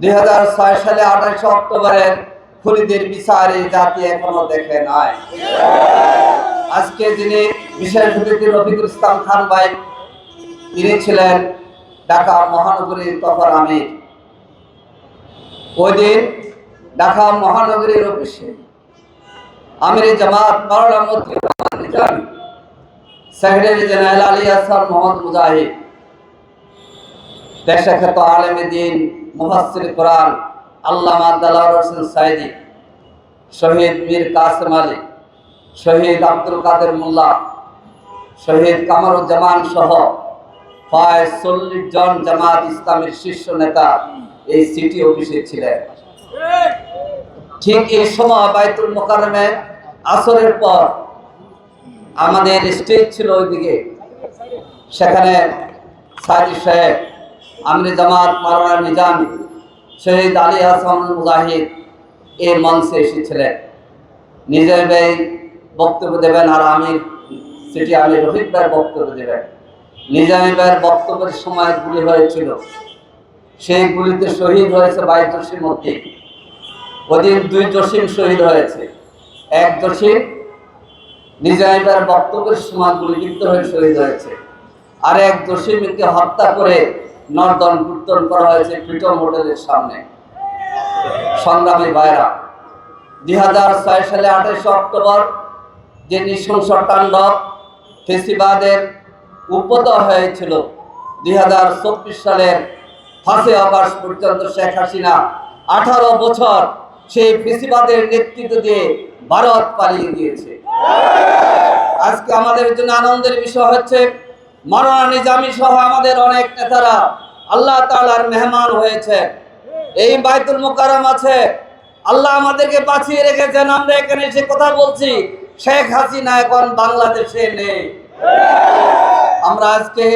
দুই হাজার ছয় সালে আঠাশে অক্টোবরের খুনিদের বিচার জাতি এখনও দেখে নাই। আজকে যিনি বিশেষ অতিথি রফিকুল ইসলাম খান ভাই, তিনি ছিলেন ঢাকা মহানগরীর তখন আমির। ওই দিন ঢাকা মহানগরীর অফিসে আমির জামাত রহমান নিজামী, সেক্রেটারি জেনারেল আলী আসার মোহাম্মদ মুজাহিদ দেশে খ্যাত আলেম দিন, মুফাসসির কোরআন, আল্লামা দালাল হোসেন সাইদি, শহীদ মীর কাসেম আলী, শহীদ আব্দুল কাদের মোল্লা, শহীদ কামরুজ্জামান সহ প্রায় চল্লিশ জন জামাত ইসলামের শীর্ষ নেতা এই সিটি অফিসে ছিলেন। ঠিক এই সময় বাইতুল মোকারমে আসরের পর আমাদের স্টেজ ছিল ওইদিকে। সেখানে সাইদি সাহেব আমির জামাত মারানা নিজাম শহীদ আলী হাসান মুজাহিদ এই মঞ্চে এসেছিলেন। নিজের ভাই বক্তব্য দেবেন আর আমির সেটি আমি রফিক ভাই বক্তব্য দেবেন। নিজামী ভাইয়ের বক্তব্যের সময় গুলি হয়েছিল। সেই গুলিতে শহীদ হয়েছে বাইশ জসিম মধ্যে। ওদিন দুই জসিম শহীদ হয়েছে। এক জসিম নিজামী ভাইয়ের বক্তব্যের সময় গুলিবিদ্ধ হয়ে শহীদ হয়েছে। আর এক জসিমকে হত্যা করে নর্দন কীর্তন করা হয়েছে প্রিটন হোটেলের সামনে। সংগ্রামী ভাইরা দুই হাজার ছয় সালে আঠাশে অক্টোবর যে নৃশংস তাণ্ডব ফেসিবাদের উদ্ভূত হয়েছিল দুই হাজার চব্বিশ সালের ফাঁসে অগস্ট পর্যন্ত শেখ হাসিনা আঠারো বছর সেই ফেসিবাদের নেতৃত্ব দিয়ে ভারত পালিয়ে গিয়েছে। আজকে আমাদের জন্য আনন্দের বিষয় হচ্ছে মরানা নিজামী সহ আমাদের অনেক নেতারা আল্লাহ তাআলার মেহমান হয়েছে। এই বাইতুল মোকাররম আছে। আল্লাহ আমাদেরকে বাঁচিয়ে রেখেছেন। আমরা এখানে এসে কথা বলছি, শেখ হাসিনা এখন বাংলাদেশে নেই। আমরা আজকে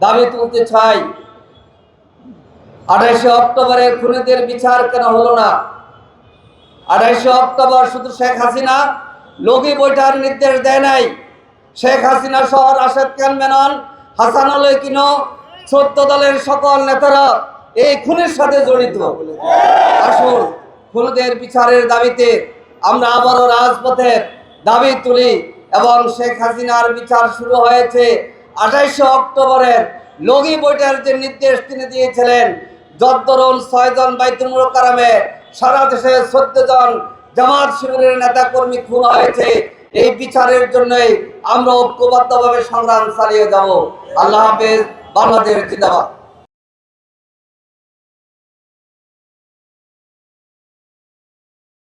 দাবি তুলতে চাই, আঠাশে অক্টোবরের খুনিদের বিচার কেন হলো না? আঠাশে অক্টোবর শুধু শেখ হাসিনা লগি বৈঠার নির্দেশ দেয় নাই। শেখ হাসিনা সহ রাশেদ খান মেনন, হাসান কিনো সত্য দলের সকল নেতারা এই খুনের সাথে জড়িত। আসুন, খুনিদের বিচারের দাবিতে আমরা আবারও রাজপথের দাবি তুলি এবং শেখ হাসিনার বিচার শুরু হয়েছে আঠাইশে অক্টোবরের লগি বৈঠার যে নির্দেশ তিনি দিয়েছিলেন যদ্দরুন ছয়জন বাইতুল মুকাররমে সারা দেশে চোদ্দ জামাত শিবিরের নেতা কর্মী খুন হয়েছে। এই বিচারের জন্যই আমরা ঐক্যবদ্ধভাবে সংগ্রাম চালিয়ে যাব। আল্লাহ হাফেজ বাংলাদেশ জিন্দাবাদ।